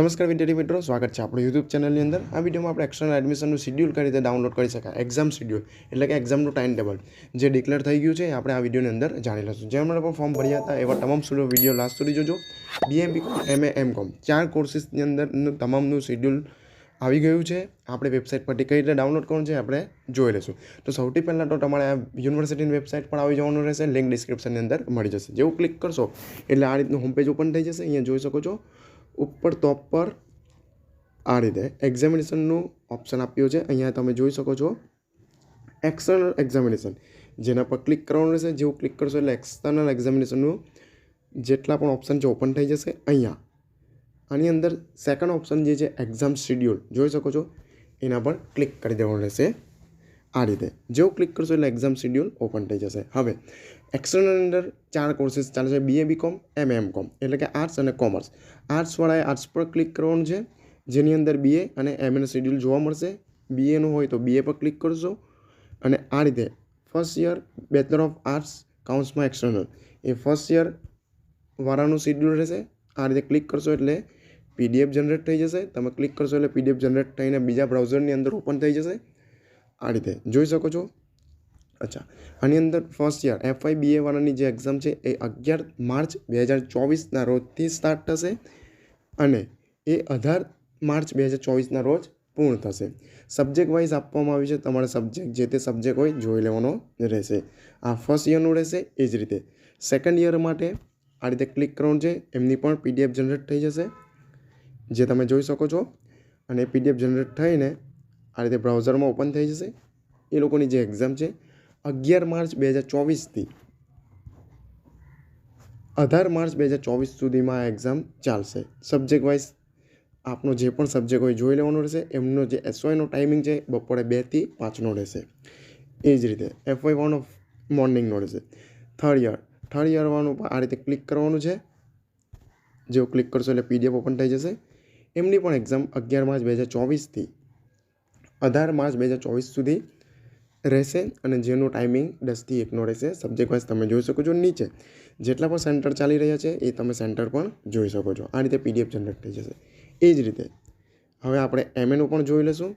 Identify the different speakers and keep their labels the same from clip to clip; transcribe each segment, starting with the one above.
Speaker 1: નમસ્કાર વિદ્યાર્થી મિત્રો, સ્વાગત છે આપણું યુટ્યુબ ચેનલની અંદર. આ વિડીયોમાં આપણે એક્સટર્નલ એડમિશનનું શિડ્યુલ કઈ રીતે ડાઉનલોડ કરી શકાય એક્ઝામ શિડ્યુલ એટલે કે એક્ઝામનું ટાઈમ ટેબલ જે ડિક્લેર થઈ ગયું છે આપણે આ વિડીયોની અંદર જાણી લઈશું. જેમ પણ ફોર્મ ભર્યા હતા એવા તમામ સ્ટુડન્ટ વીડિયો લાસ્ટ સુધી જોજો. બીએમ બીકોમ એમ એ એમ કોમ ચાર કોર્સિસની અંદરનું તમામનું શિડ્યુલ આવી ગયું છે. આપણે વેબસાઇટ પરથી કઈ રીતે ડાઉનલોડ કરવાનું છે આપણે જોઈ લઈશું. તો સૌથી પહેલાં તો તમારે આ યુનિવર્સિટીની વેબસાઇટ પર આવી જવાનું રહેશે લિંક ડિસ્ક્રિપ્શનની અંદર મળી જશે. જેવું ક્લિક કરશો એટલે આ રીતનું હોમ પેજ ઓપન થઈ જશે, અહીંયા જોઈ શકો છો. ઉપર ટોપ પર આ રીતે એક્ઝામિનેશનનું ઓપ્શન આપ્યું છે. અહીંયા તમે જોઈ શકો છો એક્સટર્નલ એક્ઝામિનેશન જેના પર ક્લિક કરવાનું રહેશે. જેવું ક્લિક કરશો એટલે એક્સટર્નલ એક્ઝામિનેશનનું જેટલા પણ ઓપ્શન છે ઓપન થઈ જશે અહીંયા. આની અંદર સેકન્ડ ઓપ્શન જે છે એક્ઝામ શિડ્યુલ જોઈ શકો છો? એના પર ક્લિક કરી દેવાનું રહેશે. આ રીતે. જેવું ક્લિક કરશો એટલે એક્ઝામ શિડ્યુલ ઓપન થઈ જશે. હવે એક્સટર્નલ અંદર ચાર કોર્સીસ ચાલે છે બીએ બીકોમ એમ એમ કોમ એટલે કે આર્ટ્સ અને કોમર્સ આર્ટ્સવાળાએ આર્ટ્સ પર ક્લિક કરવાનું છે, જેની અંદર બીએ અને એમએનું શેડ્યુલ જોવા મળશે. બીએનું હોય તો બીએ પર ક્લિક કરશો અને આ રીતે first year bachelor of arts કાઉન્સમાં external એ ફર્સ્ટ યર વાળાનું શેડ્યુલ રહેશે. આ રીતે ક્લિક કરશો એટલે પીડીએફ જનરેટ થઈ જશે. તમે ક્લિક કરશો એટલે પીડીએફ જનરેટ થઈને બીજા બ્રાઉઝરની અંદર ઓપન થઈ જશે. આ રીતે, જોઈ શકો છો? અચ્છા. આની અંદર ફર્સ્ટ યર એફઆઈ બીએ વાળાની જે એક્ઝામ છે એ અગિયાર માર્ચ બે હજાર ચોવીસના રોજથી સ્ટાર્ટ થશે અને એ અઢાર માર્ચ બે હજાર ચોવીસના રોજ પૂર્ણ થશે. સબ્જેક્ટ વાઇઝ આપવામાં આવ્યું છે તમારે સબ્જેક્ટ જે તે સબ્જેક્ટ હોય જોઈ લેવાનો રહેશે. આ ફર્સ્ટ યરનું રહેશે એ જ રીતે. સેકન્ડ યર માટે આ રીતે ક્લિક કરવાનું છે, એમની પણ પીડીએફ જનરેટ થઈ જશે, જે તમે જોઈ શકો છો. અને પીડીએફ જનરેટ થઈને આ રીતે બ્રાઉઝરમાં ઓપન થઈ જશે. એ લોકોની જે એક્ઝામ છે અગિયાર માર્ચ બે હજાર ચોવીસથી. અઢાર માર્ચ બે હજાર ચોવીસ સુધીમાં આ એક્ઝામ ચાલશે. સબ્જેક્ટ વાઇઝ આપનો જે પણ સબ્જેક્ટ હોય જોઈ લેવાનો રહેશે. એમનો જે એસવાયનો ટાઈમિંગ છે બપોરે બેથી પાંચનો રહેશે. એ જ રીતે એફવાય વન ઓફ મોર્નિંગનો રહેશે. થર્ડ યર થર્ડ યર પણ આ રીતે ક્લિક કરવાનું છે. જેવું ક્લિક કરશો એટલે પીડીએફ ઓપન થઈ જશે. એમની પણ એક્ઝામ અગિયાર માર્ચ બે હજાર ચોવીસથી. અઢાર માર્ચ બે હજાર ચોવીસ સુધી રહેશે અને જેનું ટાઈમિંગ દસથી એકનો રહેશે. સબ્જેક્ટ વાઇઝ તમે જોઈ શકો છો નીચે. જેટલા પણ સેન્ટર ચાલી રહ્યા છે, એ તમે સેન્ટર પણ જોઈ શકો છો. આ રીતે પીડીએફ જનરેટ થઈ જશે. એ જ રીતે. હવે આપણે એમએનું પણ જોઈ લઈશું.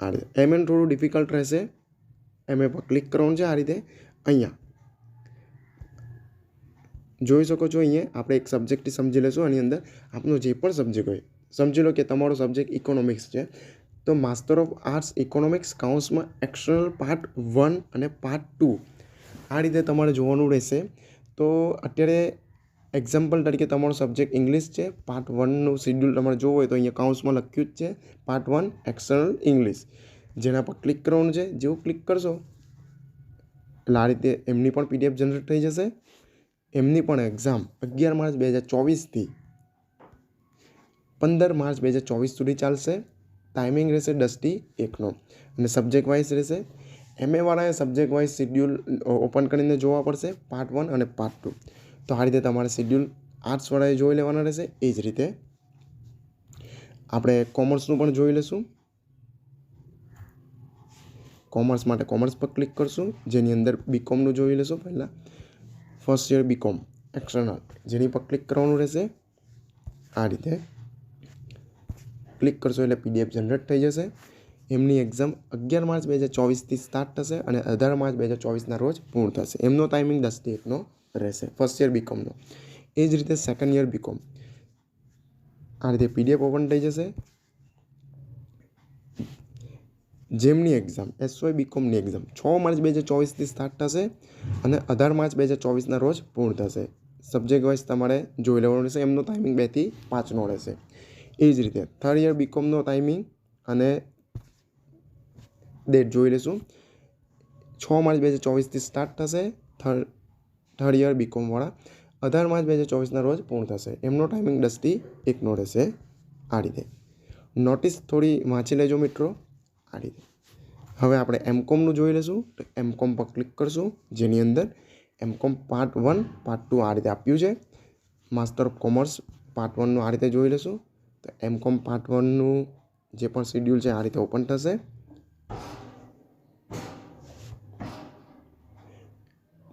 Speaker 1: આ રીતે. એમએન થોડું ડિફિકલ્ટ રહેશે. એમએ પર ક્લિક કરવાનું છે આ રીતે. અહીંયા. જોઈ શકો છો અહીંયા આપણે એક સબ્જેક્ટથી સમજી લઈશું આની અંદર. આપનો જે પણ સબ્જેક્ટ હોય. સમજી લો કે તમારો સબ્જેક્ટ ઇકોનોમિક્સ છે. તો માસ્ટર ઓફ આર્ટ્સ ઇકોનોમિક્સ કાઉન્સમાં એક્સટર્નલ પાર્ટ વન અને પાર્ટ ટુ આ રીતે તમારે જોવાનું રહેશે. તો અત્યારે એક્ઝામ્પલ તરીકે તમારો સબ્જેક્ટ ઇંગ્લિશ છે. પાર્ટ વનનું શિડ્યુલ તમારે જોવું હોય તો અહીંયા કાઉન્સમાં લખ્યું જ છે. પાર્ટ વન એક્સટર્નલ ઇંગ્લિશ જેના પર ક્લિક કરવાનું છે. જેવું ક્લિક કરશો, એટલે આ રીતે એમની પણ પીડીએફ જનરેટ થઈ જશે. એમની પણ એક્ઝામ અગિયાર માર્ચ બે હજાર ચોવીસથી પંદર માર્ચ બે હજાર ચોવીસ સુધી ચાલશે. ટાઈમિંગ રહેશે દસથી એકનો. અને સબ્જેક્ટ વાઇઝ રહેશે. એમએ વાળાએ સબ્જેક્ટ વાઇઝ શિડ્યુલ ઓપન કરીને જોવા પડશે પાર્ટ વન અને પાર્ટ ટુ તો આ રીતે તમારે શિડ્યુલ આર્ટ્સવાળાએ જોઈ લેવાના રહેશે, એ જ રીતે. આપણે કોમર્સનું પણ જોઈ લઈશું. કોમર્સ માટે કોમર્સ પર ક્લિક કરશું, જેની અંદર બીકોમનું જોઈ લેશું પહેલાં. ફર્સ્ટ યર બીકોમ એક્સટર્નલ જેની પર ક્લિક કરવાનું રહેશે. આ રીતે. ક્લિક કરશો એટલે પીડીએફ જનરેટ થઈ જશે. એમની એક્ઝામ અગિયાર માર્ચ બે હજાર ચોવીસથી સ્ટાર્ટ થશે અને અઢાર માર્ચ બે હજાર ચોવીસના રોજ પૂર્ણ થશે. એમનો ટાઈમિંગ દસથી એકનો રહેશે. ફર્સ્ટ યર બીકોમનો એ જ રીતે સેકન્ડ યર બીકોમ આ રીતે પીડીએફ ઓપન થઈ જશે. જેમની એક્ઝામ એસવાય બીકોમની એક્ઝામ છ માર્ચ બે હજાર ચોવીસથી સ્ટાર્ટ થશે અને અઢાર માર્ચ બે હજાર ચોવીસના રોજ પૂર્ણ થશે. સબ્જેક્ટ વાઇઝ તમારે જોઈ લેવાનું રહેશે. એમનો ટાઈમિંગ બેથી પાંચનો રહેશે. એ જ રીતે. થર્ડ યર બીકોમનો ટાઈમિંગ અને ડેટ જોઈ લઈશું. છ માર્ચ બે હજાર ચોવીસથી સ્ટાર્ટ થશે થર્ડ થર્ડ યર બીકોમવાળા અઢાર માર્ચ બે હજાર ચોવીસના રોજ પૂર્ણ થશે. એમનો ટાઈમિંગ દસથી એકનો રહેશે. આ રીતે. નોટિસ થોડી વાંચી લેજો મિત્રો. આ રીતે. હવે આપણે એમકોમનું જોઈ લઈશું. તો એમકોમ પર ક્લિક કરશું. જેની અંદર MCom part one part two આ રીતે આપ્યું છે. માસ્ટર ઓફ કોમર્સ પાર્ટ વનનું આ રીતે જોઈ લઈશું. તો એમકોમ પાર્ટ વનનું જે પણ શેડ્યુલ છે, આ રીતે ઓપન થશે.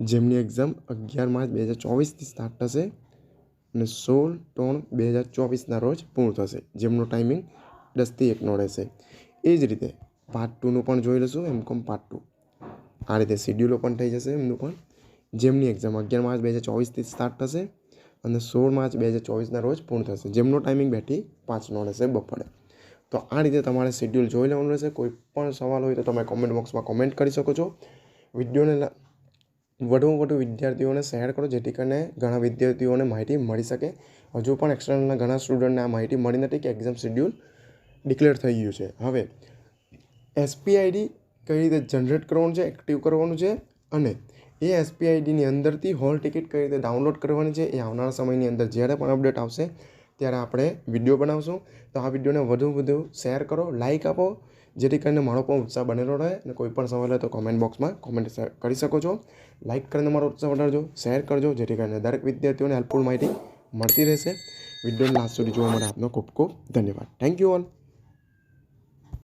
Speaker 1: જેમની એક્ઝામ અગિયાર માર્ચ બે હજાર ચોવીસથી સ્ટાર્ટ થશે અને સોળ ત્રણ બે હજાર ચોવીસના રોજ પૂર્ણ થશે. જેમનો ટાઈમિંગ દસથી એકનો રહેશે. એ જ રીતે પાર્ટ ટુનું પણ જોઈ લઈશું એમ કોમ પાર્ટ ટુ આ રીતે શેડ્યુલ પણ થઈ જશે એમનું પણ. જેમની એક્ઝામ અગિયાર માર્ચ બે હજાર ચોવીસથી સ્ટાર્ટ થશે અને સોળ માર્ચ બે હજાર ચોવીસના રોજ પૂર્ણ થશે. જેમનો ટાઈમિંગ બેઠી પાંચનો રહેશે બપોરે. તો આ રીતે તમારે શેડ્યુલ જોઈ લેવાનું રહેશે. કોઈ પણ સવાલ હોય તો તમે કોમેન્ટ બોક્સમાં કોમેન્ટ કરી શકો છો. વિડીયોને વધુમાં વધુ વિદ્યાર્થીઓને શેર કરો જેથી કરીને ઘણા વિદ્યાર્થીઓને માહિતી મળી શકે. હજુ પણ એક્સટર્નલના ઘણા સ્ટુડન્ટને આ માહિતી મળી નથી કે એક્ઝામ શેડ્યુલ ડિક્લેર થઈ ગયું છે. હવે એસપીઆઈડી કઈ રીતે જનરેટ કરવાનું છે એક્ટિવ કરવાનું છે અને એ એસપીઆઈડીની અંદરથી હોલ ટિકિટ કઈ રીતે ડાઉનલોડ કરવાની છે એ આવનારા સમયની અંદર જ્યારે પણ અપડેટ આવશે, ત્યારે આપણે વીડિયો બનાવશું. તો આ વિડીયોને વધુ વધુ શેર કરો લાઇક આપો, જેથી કરીને મારો પણ ઉત્સાહ બનેલો રહે અને કોઈ પણ સવાલ હોય તો કોમેન્ટ બોક્સમાં કોમેન્ટ કરી શકો છો. લાઇક કરીને મારો ઉત્સાહ વધારજો શેર કરજો, જેથી કરીને દરેક વિદ્યાર્થીઓને હેલ્પફુલ માહિતી મળતી રહેશે. વીડિયો લાસ્ટ સુધી જોવા માટે આપનો ખૂબ ખૂબ ધન્યવાદ. Thank you all